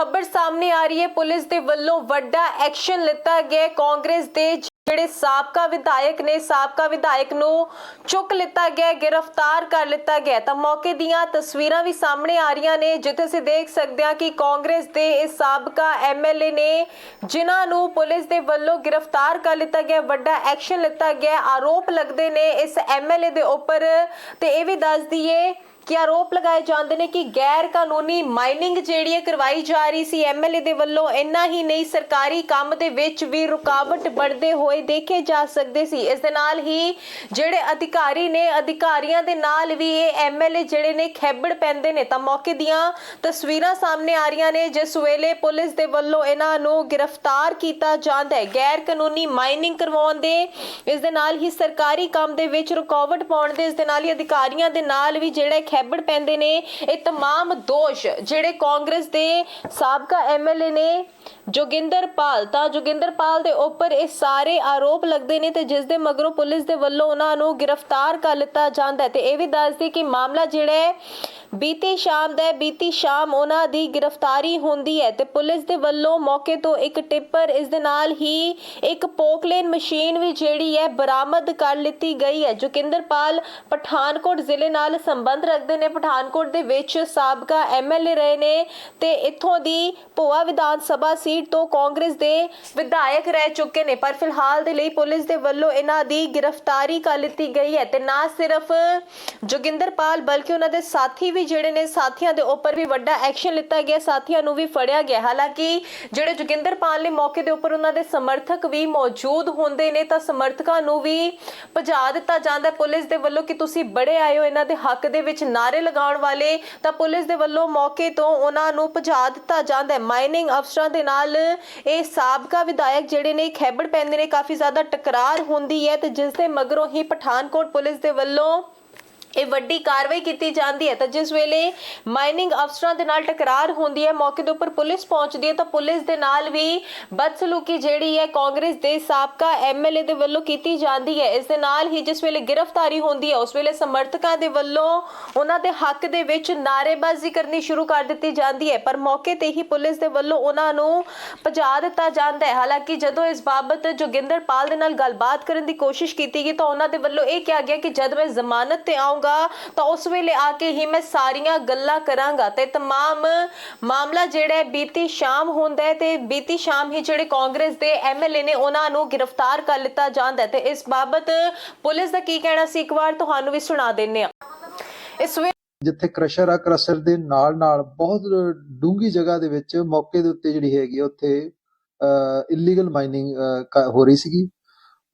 ਆ ਰਹੀ ਹੈ। ਪੁਲਿਸ ਦੇ ਵੱਲੋਂ ਵੱਡਾ ਐਕਸ਼ਨ ਲਿੱਤਾ ਗਿਆ ਕਾਂਗਰਸ ਦੇ ਜਿਹੜੇ ਸਾਬਕਾ ਵਿਧਾਇਕ ਨੇ, ਸਾਬਕਾ ਵਿਧਾਇਕ ਨੂੰ ਚੁੱਕ ਲਿੱਤਾ ਗਿਆ ਗ੍ਰਿਫਤਾਰ ਕਰ ਲਿੱਤਾ ਗਿਆ ਤਾਂ ਮੌਕੇ ਦੀਆਂ ਤਸਵੀਰਾਂ ਵੀ ਸਾਹਮਣੇ ਆ ਰਹੀਆਂ ਨੇ, ਜਿੱਥੇ ਅਸੀਂ ਦੇਖ ਸਕਦੇ ਹਾਂ ਕਿ ਕਾਂਗਰਸ ਦੇ ਇਸ ਸਾਬਕਾ ਐਮਐਲਏ ਨੇ, ਜਿਨ੍ਹਾਂ ਨੂੰ ਪੁਲਿਸ ਦੇ ਵੱਲੋਂ ਗ੍ਰਿਫਤਾਰ ਕਰ ਲਿੱਤਾ ਗਿਆ, ਵੱਡਾ ਐਕਸ਼ਨ ਲਿੱਤਾ ਗਿਆ ਆਰੋਪ ਲੱਗਦੇ ਨੇ ਇਸ ਐਮਐਲਏ ਦੇ ਉੱਪਰ। ਤੇ ਇਹ ਵੀ ਦੱਸ ਦਈਏ ਕਿ ਆਰੋਪ ਲਗਾਏ ਜਾਂਦੇ ਨੇ ਕਿ ਗੈਰ ਕਾਨੂੰਨੀ ਮਾਈਨਿੰਗ ਜਿਹੜੀ ਹੈ ਕਰਵਾਈ ਜਾ ਰਹੀ ਸੀ ਐਮਐਲਏ ਦੇ ਵੱਲੋਂ ਇੰਨਾ ਹੀ ਨਹੀਂ, ਸਰਕਾਰੀ ਕੰਮ ਦੇ ਵਿੱਚ ਵੀ ਰੁਕਾਵਟ ਬਣਦੇ ਹੋਏ ਦੇਖੇ ਜਾ ਸਕਦੇ ਸੀ। ਇਸ ਦੇ ਨਾਲ ਹੀ ਜਿਹੜੇ ਅਧਿਕਾਰੀ ਨੇ, ਅਧਿਕਾਰੀਆਂ ਦੇ ਨਾਲ ਵੀ ਇਹ ਐਮਐਲਏ ਜਿਹੜੇ ਨੇ ਖੈਬੜ ਪੈਂਦੇ ਨੇ। ਤਾਂ ਮੌਕੇ ਦੀਆਂ ਤਸਵੀਰਾਂ ਸਾਹਮਣੇ ਆ ਰਹੀਆਂ ਨੇ, ਜਿਸ ਵੇਲੇ ਪੁਲਿਸ ਦੇ ਵੱਲੋਂ ਇਹਨਾਂ ਨੂੰ ਗ੍ਰਿਫਤਾਰ ਕੀਤਾ ਜਾਂਦਾ ਹੈ। ਗੈਰ ਕਾਨੂੰਨੀ ਮਾਈਨਿੰਗ ਕਰਵਾਉਣ ਦੇ, ਇਸ ਦੇ ਨਾਲ ਹੀ ਸਰਕਾਰੀ ਕੰਮ ਦੇ ਵਿੱਚ ਰੁਕਾਵਟ ਪਾਉਣ ਦੇ, ਇਸ ਦੇ ਨਾਲ ਹੀ ਅਧਿਕਾਰੀਆਂ ਦੇ ਨਾਲ ਵੀ ਜਿਹੜੇ ਖੈਬੜ ਪੈਂਦੇ ਨੇ ਇਹ तमाम ਦੋਸ਼ ਜਿਹੜੇ ਕਾਂਗਰਸ ਦੇ ਸਾਬਕਾ ਐਮਐਲਏ ਨੇ ਜੋਗਿੰਦਰ ਪਾਲ ਤਾਂ ਜੋਗਿੰਦਰ ਪਾਲ ਦੇ ਉੱਪਰ ਇਹ ਸਾਰੇ ਆਰੋਪ ਲੱਗਦੇ ਨੇ ਤੇ ਜਿਸ ਦੇ ਮਗਰੋਂ ਪੁਲਿਸ ਦੇ ਵੱਲੋਂ ਉਹਨਾਂ ਨੂੰ ਗ੍ਰਿਫਤਾਰ ਕਰ ਲਿੱਤਾ ਜਾਂਦਾ ਹੈ ਤੇ ਇਹ ਵੀ ਦੱਸਦੀ ਕਿ ਮਾਮਲਾ ਜਿਹੜਾ ਹੈ ਬੀਤੀ ਸ਼ਾਮ ਦਾ, ਬੀਤੀ ਸ਼ਾਮ ਉਹਨਾਂ ਦੀ ਗ੍ਰਿਫਤਾਰੀ ਹੁੰਦੀ ਹੈ ਤੇ ਪੁਲਿਸ ਦੇ ਵੱਲੋਂ ਮੌਕੇ ਤੋਂ ਇੱਕ ਟਿੱਪਰ, ਇਸ ਦੇ ਨਾਲ ਹੀ ਇੱਕ ਪੋਕਲੇਨ ਮਸ਼ੀਨ ਵੀ ਜਿਹੜੀ ਹੈ ਬਰਾਮਦ ਕਰ ਲਿੱਤੀ ਗਈ ਹੈ ਜੋਗਿੰਦਰਪਾਲ ਪਠਾਨਕੋਟ ਜ਼ਿਲ੍ਹੇ ਨਾਲ ਸੰਬੰਧ ਰੱਖਦੇ ਨੇ। ਪਠਾਨਕੋਟ ਦੇ ਵਿੱਚ ਸਾਬਕਾ ਐਮਐਲਏ ਰਹੇ ਨੇ ਤੇ ਇੱਥੋਂ ਦੀ ਭੋਆ ਵਿਧਾਨ ਸਭਾ ਸੀਟ ਤੋਂ ਕਾਂਗਰਸ ਦੇ ਵਿਧਾਇਕ ਰਹਿ ਚੁੱਕੇ ਨੇ। ਪਰ ਫਿਲਹਾਲ ਦੇ ਲਈ ਪੁਲਿਸ ਦੇ ਵੱਲੋਂ ਇਹਨਾਂ ਦੀ ਗ੍ਰਿਫਤਾਰੀ ਕਰ ਲਿੱਤੀ ਗਈ ਹੈ ਤੇ ਨਾ ਸਿਰਫ ਜੋਗਿੰਦਰਪਾਲ ਬਲਕਿ ਉਹਨਾਂ ਦੇ ਸਾਥੀ ਵੀ ਜਿਹੜੇ ਨੇ ਸਾਥੀਆਂ ਦੇ ਉੱਪਰ ਵੀ ਵੱਡਾ ਐਕਸ਼ਨ ਲਿੱਤਾ ਗਿਆ, ਸਾਥੀਆਂ ਨੂੰ ਵੀ ਫੜਿਆ ਗਿਆ। ਹਾਲਾਂਕਿ ਜਿਹੜੇ ਜੋਗਿੰਦਰਪਾਲ ਨੇ ਮੌਕੇ ਦੇ ਉੱਪਰ ਉਹਨਾਂ ਦੇ ਸਮਰਥਕ ਵੀ ਮੌਜੂਦ ਹੁੰਦੇ ਨੇ, ਤਾਂ ਸਮਰਥਕਾਂ ਨੂੰ ਵੀ ਭਜਾ ਦਿੱਤਾ ਜਾਂਦਾ। ਪੁਲਿਸ ਦੇ ਵੱਲੋਂ ਕਿ ਤੁਸੀਂ ਬੜੇ ਆਏ ਇਹਨਾਂ ਦੇ ਹੱਕ ਦੇ ਵਿੱਚ ਨਾਰੇ ਲਗਾਉਣ ਵਾਲੇ, ਤਾਂ ਪੁਲਿਸ ਦੇ ਵੱਲੋਂ ਮੌਕੇ ਤੋਂ ਉਹਨਾਂ ਨੂੰ ਭਜਾ ਦਿੱਤਾ ਜਾਂਦਾ ਹੈ। ਮਾਈਨਿੰਗ ਅਫਸਰਾਂ ਦੇ ਨਾਲ ਇਹ ਸਾਬਕਾ ਵਿਧਾਇਕ ਜਿਹੜੇ ਨੇ, ਖੈਬੜ ਪੈਂਦੇ ਨੇ, ਕਾਫੀ ਜ਼ਿਆਦਾ ਟਕਰਾਰ ਹੁੰਦੀ ਹੈ ਤੇ ਜਿਸ ਦੇ ਮਗਰੋਂ ਹੀ ਪਠਾਨਕੋਟ ਪੁਲਿਸ ਦੇ ਵੱਲੋਂ ਇਹ ਵੱਡੀ ਕਾਰਵਾਈ ਕੀਤੀ ਜਾਂਦੀ ਹੈ ਤਾਂ ਜਿਸ ਵੇਲੇ ਮਾਈਨਿੰਗ ਅਫਸਰਾਂ ਦੇ ਨਾਲ ਟਕਰਾਰ ਹੁੰਦੀ ਹੈ, ਮੌਕੇ ਦੇ ਉੱਪਰ ਪੁਲਿਸ ਪਹੁੰਚਦੀ ਹੈ ਤਾਂ ਪੁਲਿਸ ਦੇ ਨਾਲ ਵੀ ਬਦਸਲੂਕੀ ਜਿਹੜੀ ਹੈ ਕਾਂਗਰਸ ਦੇ ਸਾਬਕਾ ਐਮਐਲਏ ਦੇ ਵੱਲੋਂ ਕੀਤੀ ਜਾਂਦੀ ਹੈ। ਇਸ ਦੇ ਨਾਲ ਹੀ ਜਿਸ ਵੇਲੇ ਗ੍ਰਿਫਤਾਰੀ ਹੁੰਦੀ ਹੈ, ਉਸ ਵੇਲੇ ਸਮਰਥਕਾਂ ਦੇ ਵੱਲੋਂ ਉਹਨਾਂ ਦੇ ਹੱਕ ਦੇ ਵਿੱਚ ਨਾਅਰੇਬਾਜ਼ੀ ਕਰਨੀ ਸ਼ੁਰੂ ਕਰ ਦਿੱਤੀ ਜਾਂਦੀ ਹੈ। ਪਰ ਮੌਕੇ ਤੇ ਹੀ ਪੁਲਿਸ ਦੇ ਵੱਲੋਂ ਉਹਨਾਂ ਨੂੰ ਭਜਾ ਦਿੱਤਾ ਜਾਂਦਾ ਹੈ। ਹਾਲਾਂਕਿ ਜਦੋਂ ਇਸ ਬਾਬਤ ਜੋਗਿੰਦਰ ਪਾਲ ਦੇ ਨਾਲ ਗੱਲਬਾਤ ਕਰਨ ਦੀ ਕੋਸ਼ਿਸ਼ ਕੀਤੀ ਗਈ ਤਾਂ ਉਹਨਾਂ ਦੇ ਵੱਲੋਂ ਇਹ ਕਿਹਾ ਗਿਆ ਕਿ ਜਦ ਮੈਂ ਜ਼ਮਾਨਤ ਤੇ ਆਉਂਗਾ ਤਾਂ ਉਸ ਵੇਲੇ ਆ ਕੇ ਹੀ ਮੈਂ ਸਾਰੀਆਂ ਗੱਲਾਂ ਕਰਾਂਗਾ ਤੇ तमाम ਮਾਮਲਾ ਜਿਹੜਾ ਹੈ ਬੀਤੀ ਸ਼ਾਮ ਹੁੰਦਾ ਹੈ ਤੇ ਬੀਤੀ ਸ਼ਾਮ ਹੀ ਜਿਹੜੇ ਕਾਂਗਰਸ ਦੇ ਐਮਐਲਏ ਨੇ ਉਹਨਾਂ ਨੂੰ ਗ੍ਰਿਫਤਾਰ ਕਰ ਲਿੱਤਾ ਜਾਂਦਾ ਹੈ ਤੇ ਇਸ ਬਾਬਤ ਪੁਲਿਸ ਦਾ ਕੀ ਕਹਿਣਾ ਸੀ ਇੱਕ ਵਾਰ ਤੁਹਾਨੂੰ ਵੀ ਸੁਣਾ ਦਿੰਨੇ ਆ ਇਸ ਵੇ ਜਿੱਥੇ ਕ੍ਰਸ਼ਰ ਆ ਕ੍ਰਸ਼ਰ ਦੇ ਨਾਲ ਨਾਲ ਬਹੁਤ ਡੂੰਗੀ ਜਗ੍ਹਾ ਦੇ ਵਿੱਚ ਮੌਕੇ ਦੇ ਉੱਤੇ ਜਿਹੜੀ ਹੈਗੀ ਆ ਉੱਥੇ ਇਲੀਗਲ ਮਾਈਨਿੰਗ ਹੋ ਰਹੀ ਸੀਗੀ ਅਹ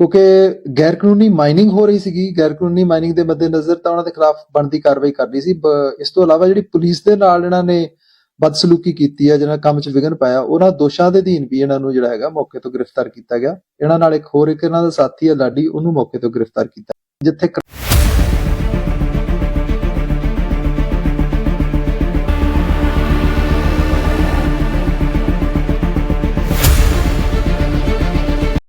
ਕਿਉਂਕਿ ਗੈਰ ਕਾਨੂੰਨੀ ਮਾਈਨਿੰਗ ਹੋ ਰਹੀ ਸੀਗੀ ਗੈਰ ਮਾਈਨਿੰਗ ਦੇ ਮੱਦੇਨਜ਼ਰ ਤਾਂ ਉਹਨਾਂ ਦੇ ਖਿਲਾਫ ਬਣਦੀ ਕਾਰਵਾਈ ਕਰਨੀ ਸੀ ਇਸ ਤੋਂ ਇਲਾਵਾ ਜਿਹੜੀ ਪੁਲਿਸ ਦੇ ਨਾਲ ਇਹਨਾਂ ਨੇ ਬਦਸਲੂਕੀ ਕੀਤੀ ਹੈ ਜਿਹਨਾਂ ਕੰਮ 'ਚ ਵਿਘਨ ਪਾਇਆ, ਉਹਨਾਂ ਦੋਸ਼ਾਂ ਦੇ ਅਧੀਨ ਵੀ ਇਹਨਾਂ ਨੂੰ ਜਿਹੜਾ ਹੈਗਾ ਮੌਕੇ ਤੋਂ ਗ੍ਰਿਫਤਾਰ ਕੀਤਾ ਗਿਆ। ਇਹਨਾਂ ਨਾਲ ਇੱਕ ਹੋਰ ਇੱਕ ਇਹਨਾਂ ਦਾ ਸਾਥੀ ਹੈ ਲਾਡੀ, ਉਹਨੂੰ ਮੌਕੇ ਤੋਂ ਗ੍ਰਿਫਤਾਰ ਕੀਤਾ। ਜਿੱਥੇ